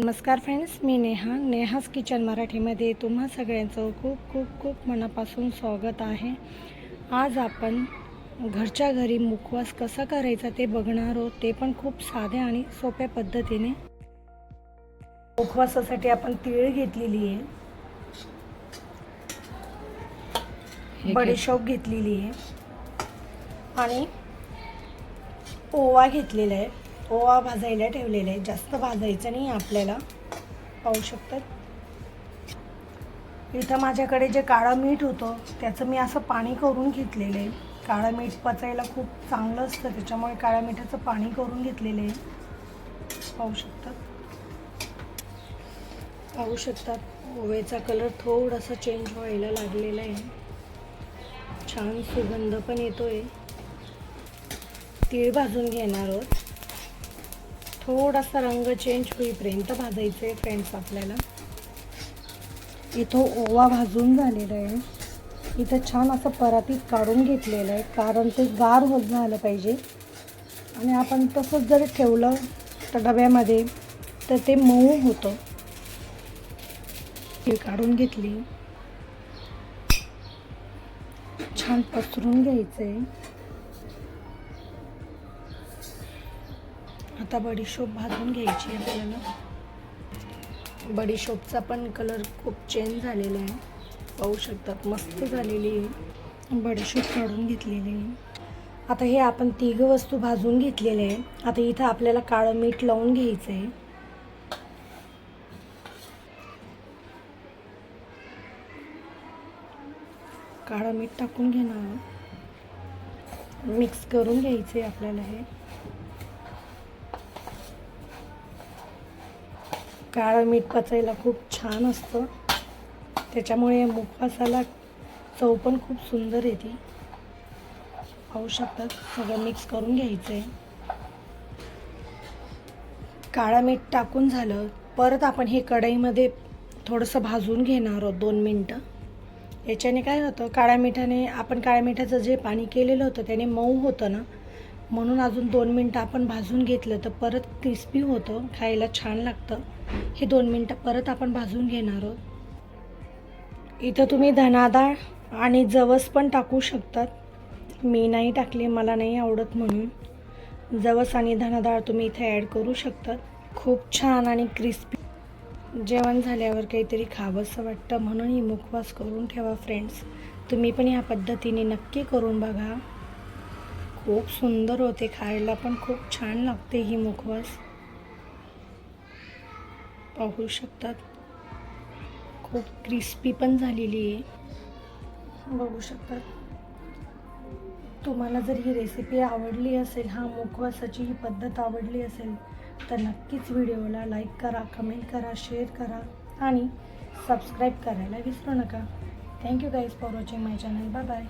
नमस्कार फ्रेंड्स मी नेहा. नेहास किचन मराठीमध्ये तुम्हा सगळ्यांचं खूप खूप खूप मनापासून स्वागत आहे. आज आपण घरच्या घरी मुखवास कसा करायचा ते बघणार आहोत. ते पण खूप साध्या आणि सोप्या पद्धतीने. मुखवासासाठी आपण तीळ घेतलेली आहे. बडीशोप घेतलेली आहे. आणि ओवा घेतलेला आहे. ओवा भाजायला ठेवलेला आहे जास्त भाजायचं नाही आपल्याला. पाहू शकतात? इथं माझ्याकडे जे काळं मीठ होतं त्याचं मी असं पाणी करून घेतलेलं. आहे काळं मीठ पचायला खूप चांगलं असतं त्याच्यामुळे काळ्या मिठाचं पाणी करून घेतलेलं आहे. पाहू शकतात? पाहू शकतात? ओव्याचा कलर थोडासा चेंज व्हायला लागलेला आहे. छान सुगंध पण येतोय. तीळ भाजून घेणार आहोत. थोडासा रंग चेंज होईपर्यंत भाजायचं आहे फ्रेंड्स आपल्याला. इथं ओवा भाजून झालेला आहे. इथं छान असं परातीत काढून घेतलेलं आहे कारण ते गार होत झालं पाहिजे. आणि आपण तसंच जर ठेवलं तर डब्यामध्ये तर ते मऊ होतं. ती काढून घेतली. छान पसरून घ्यायचं आहे आता बडीशोप भाजून घ्यायची आहे आपल्याला. बडीशोपचा पण कलर खूप चेंज झालेला आहे. पाहू शकतात मस्त झालेली आहे. बडीशोप काढून घेतलेली आहे. आता हे आपण तिघ वस्तू भाजून घेतलेले आहे. आता इथं आपल्याला काळं मीठ लावून घ्यायचं आहे काळं मीठ टाकून घेणार मिक्स करून घ्यायचं आहे आपल्याला हे. काळं मीठ पचायला खूप छान असतं. त्याच्यामुळे मुखवासाला चव पण खूप सुंदर येते. पाहू शकतात सगळं मिक्स करून घ्यायचं आहे काळं मीठ टाकून झालं परत आपण हे कढईमध्ये थोडंसं भाजून घेणार आहोत दोन मिनटं. याच्याने काय होतं काळ्या मिठाने आपण काळ्या मिठाचं जे पाणी केलेलं होतं त्याने मऊ होतं ना. म्हणून अजून दोन मिनटं आपण भाजून घेतलं तर परत क्रिस्पी होतं खायला छान लागतं. हे दोन मिनटं परत आपण भाजून घेणार आहोत. इथं तुम्ही धनाडाळ आणि जवस पण टाकू शकतात. मी नाही टाकले मला नाही आवडत म्हणून. जवस आणि धनादाळ तुम्ही इथे ॲड करू शकतात. खूप छान आणि क्रिस्पी जेवण झाल्यावर काहीतरी खावंसं वाटतं म्हणून ही मुखवास करून ठेवा फ्रेंड्स तुम्ही पण ह्या पद्धतीने नक्की करून बघा. खूप सुंदर होते खायला पण खूप छान लागते ही मुखवास. पाहू शकतात. खूप क्रिस्पी पण झालेली आहे. बघू शकतात. तुम्हाला जर ही रेसिपी आवडली असेल हा मुखवासाची ही पद्धत आवडली असेल तर नक्कीच व्हिडिओला लाईक करा कमेंट करा शेअर करा आणि सबस्क्राईब करायला विसरू नका. Thank you guys for watching my channel bye bye